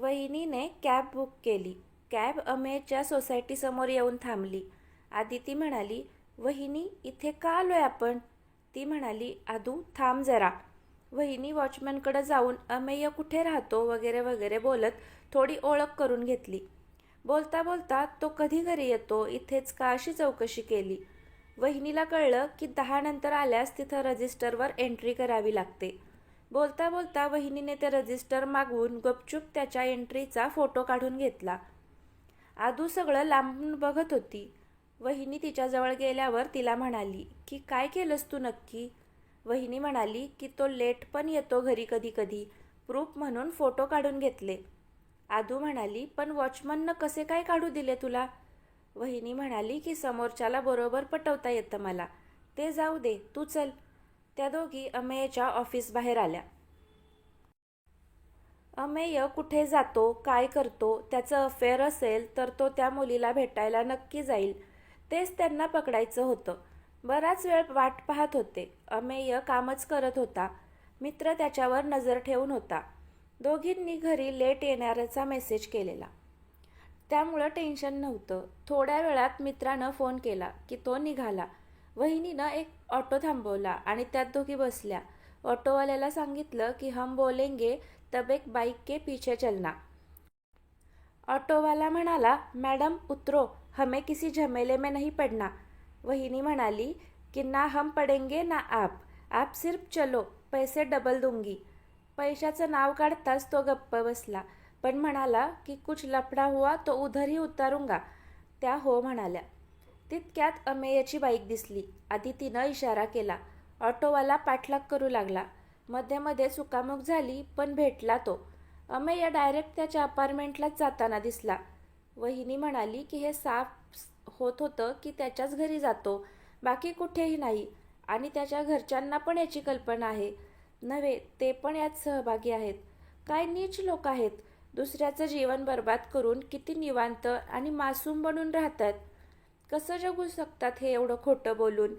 वहिनीने cab book केली. Cab अमेच्या सोसायटीसमोर येऊन थांबली. आदिती म्हणाली वहिनी इथे का आलो आहे आपण? ती म्हणाली आदू थांब जरा. वहिनी वॉचमॅनकडे जाऊन अमेय कुठे राहतो वगैरे वगैरे बोलत थोडी ओळख करून घेतली. बोलता बोलता तो कधी घरी येतो? इथेच का अशी चौकशी केली? वहिनीला कळलं की दहा नंतर आल्यास तिथं रजिस्टरवर एंट्री करावी लागते. बोलता बोलता वहिनीने ते रजिस्टर मागवून गपचूप त्याच्या एंट्रीचा फोटो काढून घेतला. आदू सगळं लांबून बघत होती. वहिनी तिच्याजवळ गेल्यावर तिला म्हणाली की काय केलंस तू नक्की? वहिनी म्हणाली की तो लेट पण येतो घरी कधी कधी प्रूफ म्हणून फोटो काढून घेतले. आदू म्हणाली पण वॉचमननं कसे काय काढू दिले तुला? वहिनी म्हणाली की समोरच्याला बरोबर पटवता येतं मला. ते जाऊ दे तू चल. त्या दोघी अमेयच्या ऑफिस बाहेर आल्या. अमेय कुठे जातो काय करतो त्याचं अफेअर असेल तर तो त्या मुलीला भेटायला नक्की जाईल. तेच त्यांना पकडायचं होतं. बराच वेळ वाट पाहत होते. अमेय कामच करत होता. मित्र त्याच्यावर नजर ठेवून होता. दोघींनी घरी लेट येणाऱ्याचा मेसेज केलेला. त्यामुळं टेन्शन नव्हतं. थोड्या वेळात मित्रानं फोन केला की तो निघाला. वहिनीनं एक ऑटो थांबवला आणि त्यात दोघी बसल्या. ऑटोवाल्याला सांगितलं की हम बोलेंगे तब एक बाईक के पीछे चलना. ऑटोवाला म्हणाला मॅडम उतरो हमें किसी झमेले में नहीं पड़ना. वहिनी म्हणाली की ना हम पडेंगे ना आप. आप सिर्फ चलो पैसे डबल दूंगी. पैशाचं नाव काढताच तो गप्प बसला पण म्हणाला की कुछ लफडा हुआ तो उधरही उतारूंगा. त्या हो म्हणाल्या. तितक्यात अमेयची बाईक दिसली. आधी तिनं इशारा केला. ऑटोवाला पाठलाग करू लागला. मध्ये मध्ये चुकामुक झाली पण भेटला तो. अमेय डायरेक्ट त्याच्या अपार्टमेंटलाच जाताना दिसला. वहिनी म्हणाली की हे साफ होत होतं की त्याच्याच घरी जातो. बाकी कुठेही नाही. आणि त्याच्या घरच्यांना पण याची कल्पना आहे. नव्हे ते पण यात सहभागी आहेत. काय नीच लोक आहेत. दुसऱ्याचं जीवन बर्बाद करून किती निवांत आणि मासूम बनून राहतात. कसं जगू शकतात हे एवढं खोटं बोलून?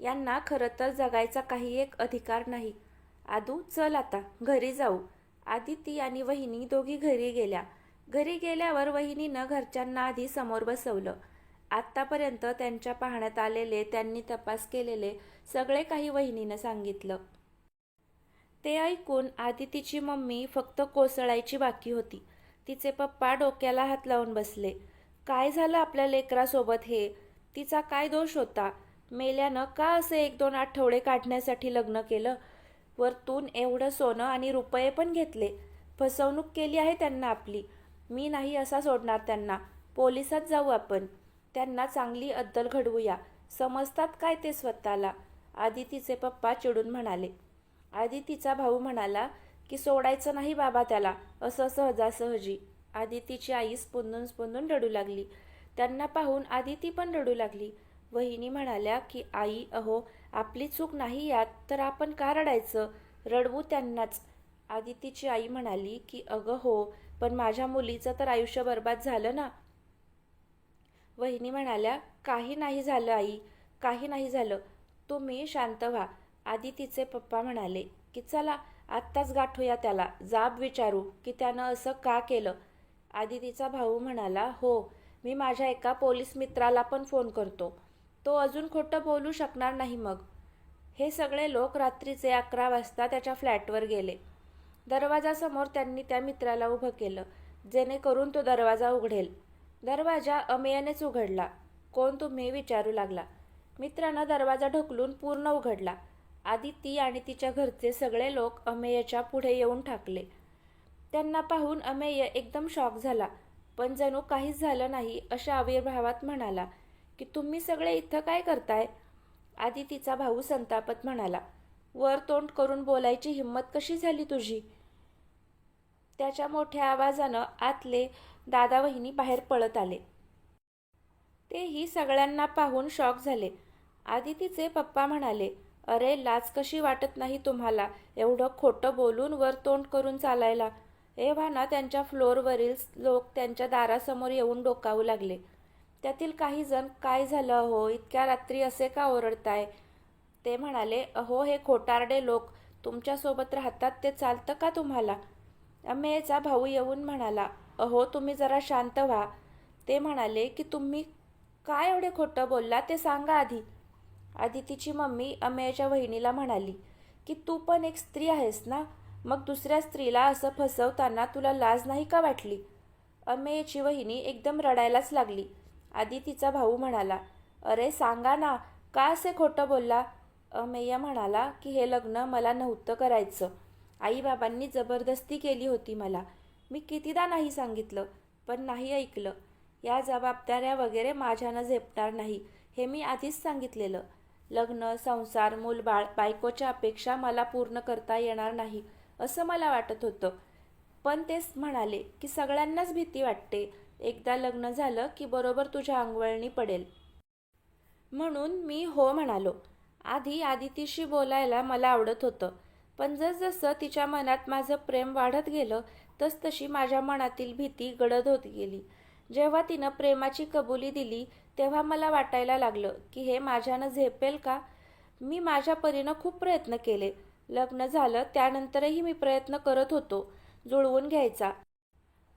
यांना खरं तर जगायचा काही एक अधिकार नाही. आदू चल आता घरी जाऊ. आदिती आणि वहिनी दोघी घरी गेल्या. घरी गेल्यावर वहिनीनं घरच्यांना आधी समोर बसवलं. आत्तापर्यंत त्यांच्या पाहण्यात आलेले त्यांनी तपास केलेले सगळे काही वहिनीनं सांगितलं. ते ऐकून आदितीची मम्मी फक्त कोसळायची बाकी होती. तिचे पप्पा डोक्याला हात लावून बसले. काय झालं आपल्या लेकरासोबत हे? तिचा काय दोष होता? मेल्यानं का असे एक दोन आठवडे काढण्यासाठी लग्न केलं? वरतून एवढं सोनं आणि रुपये पण घेतले. फसवणूक केली आहे त्यांना आपली. मी नाही असा सोडणार त्यांना. पोलिसात जाऊ आपण. त्यांना चांगली अद्दल घडवूया. समजतात काय ते स्वतःला? आदितीचे पप्पा चिडून म्हणाले. आदितीचा भाऊ म्हणाला की सोडायचं नाही बाबा त्याला. असं सहजासहजी. आदितीची आई स्पंदून स्पंदून रडू लागली. त्यांना पाहून आदिती पण रडू लागली. वहिनी म्हणाल्या की आई अहो आपली चूक नाही यात तर आपण का रडायचं? रडवू त्यांनाच. आदितीची आई म्हणाली की अगं हो पण माझ्या मुलीचं तर आयुष्य बर्बाद झालं ना. वहिनी म्हणाल्या काही नाही झालं आई काही नाही झालं. तुम्ही शांत व्हा. आदितीचे पप्पा म्हणाले की चला आत्ताच गाठूया त्याला. जाब विचारू की त्यानं असं का केलं? आदितीचा भाऊ म्हणाला हो मी माझ्या एका पोलीस मित्राला पण फोन करतो. तो अजून खोटं बोलू शकणार नाही मग. हे सगळे लोक रात्रीचे अकरा वाजता त्याच्या फ्लॅटवर गेले. दरवाजासमोर त्यांनी त्या मित्राला उभं केलं जेणेकरून तो दरवाजा उघडेल. दरवाजा अमेयानेच उघडला. कोण तुम्ही? विचारू लागला. मित्रानं दरवाजा ढकलून पूर्ण उघडला. आदिती आणि तिच्या घरचे सगळे लोक अमेयच्या पुढे येऊन ठाकले. त्यांना पाहून अमेय एकदम शॉक झाला. पण जणू काहीच झालं नाही अशा आविर्भावात म्हणाला की तुम्ही सगळे इथं काय करताय? आधी तिचा भाऊ संतापत म्हणाला वर तोंड करून बोलायची हिंमत कशी झाली तुझी? त्याच्या मोठ्या आवाजानं आतले दादा वहिनी बाहेर पळत आले. तेही सगळ्यांना पाहून शॉक झाले. आदितीचे पप्पा म्हणाले अरे लाज कशी वाटत नाही तुम्हाला एवढं खोटं बोलून वर तोंड करून चालायला? एव्हाना त्यांच्या फ्लोअरवरील लोक त्यांच्या दारासमोर येऊन डोकावू लागले. त्यातील काही जण काय झालं अहो? इतक्या रात्री असे का ओरडताय? ते म्हणाले अहो हे खोटारडे लोक तुमच्यासोबत राहतात ते चालतं का तुम्हाला? अमेयचा भाऊ येऊन म्हणाला अहो तुम्ही जरा शांत व्हा. ते म्हणाले की तुम्ही काय एवढे खोटं बोलला ते सांगा आधी. आदितीची मम्मी अमेयच्या वहिनीला म्हणाली की तू पण एक स्त्री आहेस ना? मग दुसऱ्या स्त्रीला असं फसवताना तुला लाज नाही का वाटली? अमेयची वहिनी एकदम रडायलाच लागली. आधी तिचा भाऊ म्हणाला अरे सांगा ना का असे खोटं बोलला? अमेय म्हणाला की हे लग्न मला नव्हतं करायचं. आईबाबांनी जबरदस्ती केली होती मला. मी कितीदा नाही सांगितलं पण नाही ऐकलं. या जबाबदाऱ्या वगैरे माझ्यानं झेपणार नाही. हे मी आधीच सांगितलेलं. लग्न संसार मूलबाळ बायकोच्या अपेक्षा मला पूर्ण करता येणार नाही. असं मला वाटत होतं. पण तेच म्हणाले की सगळ्यांनाच भीती वाटते. एकदा लग्न झालं की बरोबर तुझ्या अंगवळणी पडेल. म्हणून मी हो म्हणालो. आधी आदितीशी बोलायला मला आवडत होतं. पण जसजसं तिच्या मनात माझं प्रेम वाढत गेलं तसतशी माझ्या मनातील भीती गडद होत गेली. जेव्हा तिनं प्रेमाची कबुली दिली तेव्हा मला वाटायला लागलं की हे माझ्यानं झेपेल का? मी माझ्या परीनं खूप प्रयत्न केले. लग्न झालं त्यानंतरही मी प्रयत्न करत होतो जुळवून घ्यायचा.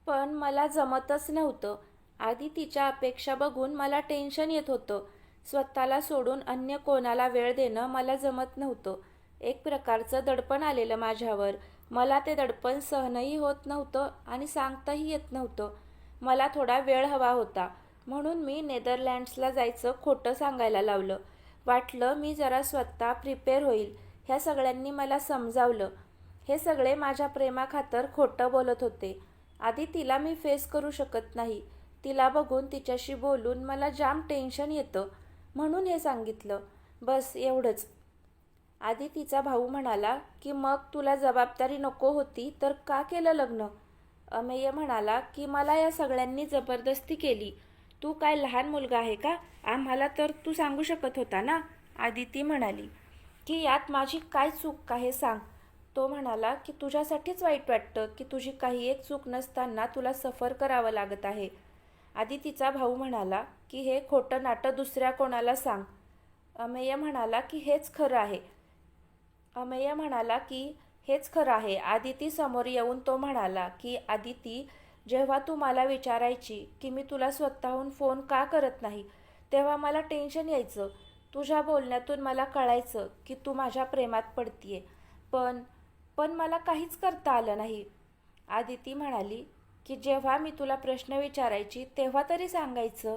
पण मला जमतच नव्हतं. आधी तिच्या अपेक्षा बघून मला टेन्शन येत होतं. स्वतःला सोडून अन्य कोणाला वेळ देणं मला जमत नव्हतं. एक प्रकारचं दडपण आलेलं माझ्यावर. मला ते दडपण सहनही होत नव्हतं आणि सांगताही येत नव्हतं. मला थोडा वेळ हवा होता. म्हणून मी नेदरलँड्सला जायचं खोटं सांगायला लावलं. वाटलं मी जरा स्वतः प्रिपेअर होईल. ह्या सगळ्यांनी मला समजावलं. हे सगळे माझ्या प्रेमाखातर खोटं बोलत होते. आधी तिला मी फेस करू शकत नाही. तिला बघून तिच्याशी बोलून मला जाम टेन्शन येतं. म्हणून हे सांगितलं. बस एवढंच. आधी तिचा भाऊ म्हणाला की मग तुला जबाबदारी नको होती तर का केलं लग्न? अमेय म्हणाला की मला या सगळ्यांनी जबरदस्ती केली. तू काय लहान मुलगा आहे का? आम्हाला तर तू सांगू शकत होता ना? आदिती म्हणाली. की यात माझी काय चूक का हे सांग. तो म्हणाला की तुझ्यासाठीच वाईट वाटतं की तुझी काही एक चूक नसताना तुला सफर करावं लागत आहे. आधी तिचा भाऊ म्हणाला की हे खोटं नाटं दुसऱ्या कोणाला सांग. अमेय म्हणाला की हेच खरं आहे. अमेय म्हणाला की हेच खरं आहे. आदिती समोर येऊन तो म्हणाला की आदिती जेव्हा तू मला विचारायची की मी तुला स्वतःहून फोन का करत नाही तेव्हा मला टेन्शन यायचं. तुझ्या बोलण्यातून मला कळायचं की तू माझ्या प्रेमात पडतीये. पण पण मला काहीच करता आलं नाही. आदिती म्हणाली की जेव्हा मी तुला प्रश्न विचारायची तेव्हा तरी सांगायचं.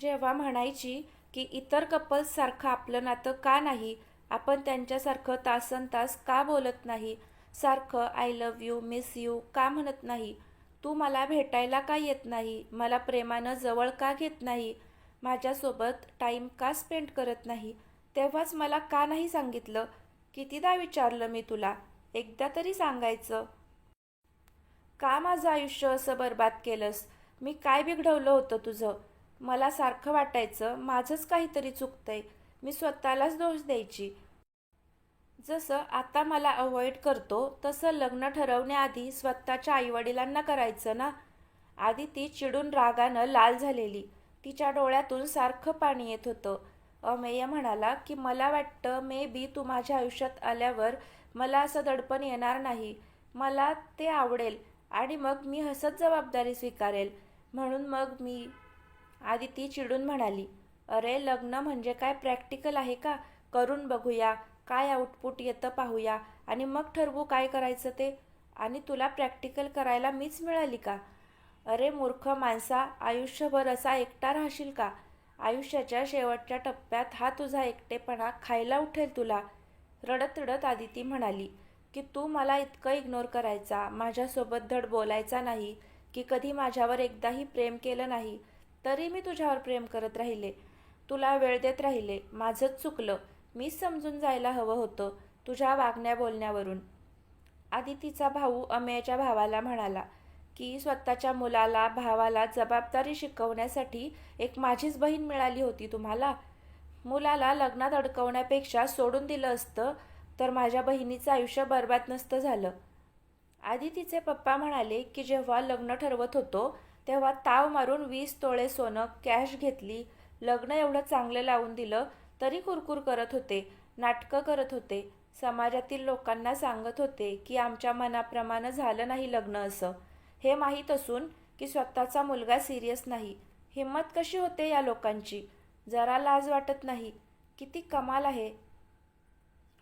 जेव्हा म्हणायची की इतर कपल्ससारखं आपलं नातं का नाही? आपण त्यांच्यासारखं तासन तास का बोलत नाही? सारखं I love you miss you का म्हणत नाही? तू मला भेटायला का येत नाही? मला प्रेमानं जवळ का घेत नाही? माझ्यासोबत टाईम का स्पेंड करत नाही? तेव्हाच मला का नाही सांगितलं? कितीदा विचारलं मी तुला? एकदा तरी सांगायचं. का माझं आयुष्य असं बरबाद केलंस? मी काय बिघडवलं होतं तुझं? मला सारखं वाटायचं माझंच काहीतरी चुकतंय. मी स्वतःलाच दोष द्यायची. जसं आता मला अवॉइड करतो तसं लग्न ठरवण्याआधी स्वतःच्या आईवडिलांना करायचं ना? आधी ती चिडून रागानं लाल झालेली. तिच्या डोळ्यातून सारखं पाणी येत होतं. अमेय म्हणाला की मला वाटतं मे बी तू माझ्या आयुष्यात आल्यावर मला असं दडपण येणार नाही. मला ते आवडेल आणि मग मी हसत जबाबदारी स्वीकारेल. म्हणून मग मी आधी ती चिडून म्हणाली अरे लग्न म्हणजे काय? प्रॅक्टिकल आहे का? करून बघूया. काय आउटपुट येतं पाहूया. आणि मग ठरवू काय करायचं ते? आणि तुला प्रॅक्टिकल करायला मीच मिळाली का? अरे मूर्ख माणसा आयुष्यभर असा एकटा राहशील का? आयुष्याच्या शेवटच्या टप्प्यात हा तुझा एकटेपणा खायला उठेल तुला. रडत रडत आदिती म्हणाली की तू मला इतकं इग्नोर करायचा माझ्यासोबत धड बोलायचा नाही की कधी माझ्यावर एकदाही प्रेम केलं नाही तरी मी तुझ्यावर प्रेम करत राहिले. तुला वेळ देत राहिले माझंच चुकलं मीच समजून जायला हवं होतं तुझ्या वागण्या बोलण्यावरून. आदितीचा भाऊ अमेयच्या भावाला म्हणाला की स्वतःच्या मुलाला भावाला जबाबदारी शिकवण्यासाठी एक माझीच बहीण मिळाली होती तुम्हाला? मुलाला लग्नात अडकवण्यापेक्षा सोडून दिलं असतं तर माझ्या बहिणीचं आयुष्य बर्बाद नसतं झालं. आधी तिचे पप्पा म्हणाले की जेव्हा लग्न ठरवत होतो तेव्हा ताव मारून वीस तोळे सोनं कॅश घेतली. लग्न एवढं चांगलं लावून दिलं तरी कुरकुर करत होते नाटकं करत होते. समाजातील लोकांना सांगत होते की आमच्या मनाप्रमाणे झालं नाही लग्न असं. हे माहीत असून की स्वतःचा मुलगा सिरियस नाही. हिंमत कशी होते या लोकांची? जरा लाज वाटत नाही. किती कमाल आहे.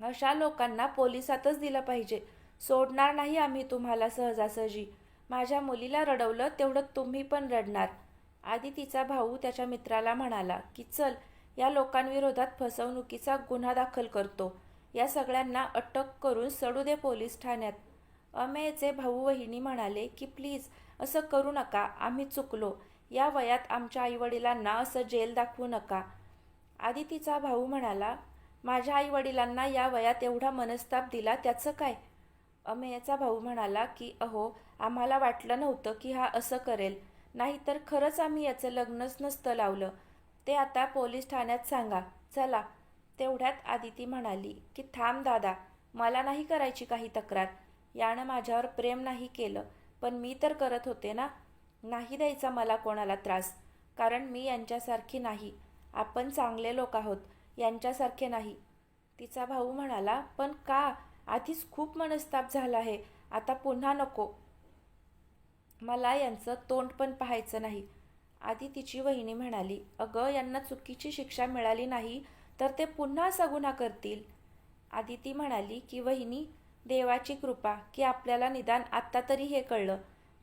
अशा लोकांना पोलिसातच दिलं पाहिजे. सोडणार नाही आम्ही तुम्हाला सहजासहजी. माझ्या मुलीला रडवलं तेवढं तुम्ही पण रडणार. आधी तिचा भाऊ त्याच्या मित्राला म्हणाला की चल या लोकांविरोधात फसवणुकीचा गुन्हा दाखल करतो. या सगळ्यांना अटक करून सडू दे पोलीस ठाण्यात. अमेयचे भाऊ वहिनी म्हणाले की प्लीज असं करू नका. आम्ही चुकलो. या वयात आमच्या आईवडिलांना असं जेल दाखवू नका. आदितीचा भाऊ म्हणाला माझ्या आईवडिलांना या वयात एवढा मनस्ताप दिला त्याचं काय? अमेयचा भाऊ म्हणाला की अहो आम्हाला वाटलं नव्हतं की हा असं करेल. नाहीतर खरंच आम्ही याचं लग्नच नसतं लावलं. ते आता पोलीस ठाण्यात सांगा. चला. तेवढ्यात आदिती म्हणाली की थांब दादा. मला नाही करायची काही तक्रार. यानं माझ्यावर प्रेम नाही केलं. पण मी तर करत होते ना. नाही द्यायचा मला कोणाला त्रास. कारण मी यांच्यासारखी नाही. आपण चांगले लोक आहोत. यांच्यासारखे नाही. तिचा भाऊ म्हणाला पण का? आधीच खूप मनस्ताप झाला आहे. आता पुन्हा नको. मला यांचं तोंड पण पाहायचं नाही. आधी तिची वहिनी म्हणाली अगं यांना चुकीची शिक्षा मिळाली नाही तर ते पुन्हा असा गुन्हा करतील. आदिती म्हणाली की वहिनी देवाची कृपा की आपल्याला निदान आत्ता तरी हे कळलं.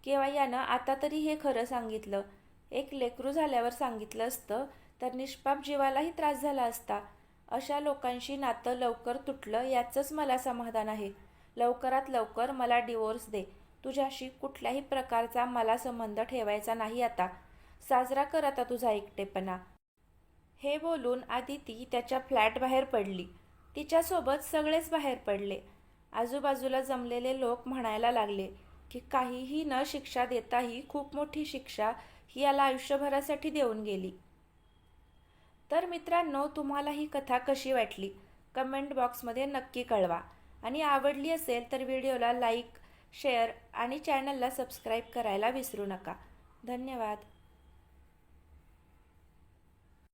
किंवा यानं आता तरी हे खरं सांगितलं? एक लेकरू झाल्यावर सांगितलं असतं तर निष्पाप जीवालाही त्रास झाला असता. अशा लोकांशी नातं लवकर तुटलं याचंच मला समाधान आहे. लवकरात लवकर मला डिवोर्स दे. तुझ्याशी कुठल्याही प्रकारचा मला संबंध ठेवायचा नाही आता. साजरा कर आता तुझा एकटेपणा. हे बोलून आदिती त्याच्या फ्लॅट बाहेर पडली. तिच्यासोबत सगळेच बाहेर पडले. आजूबाजूला जमलेले लोक म्हणायला लागले की काहीही न शिक्षा देताही खूप मोठी शिक्षा ही याला आयुष्यभरासाठी देऊन गेली. तर मित्रांनो तुम्हाला ही कथा कशी वाटली? कमेंट बॉक्समध्ये नक्की कळवा. आणि आवडली असेल तर व्हिडिओला लाईक शेअर आणि चॅनलला सबस्क्राईब करायला विसरू नका. धन्यवाद.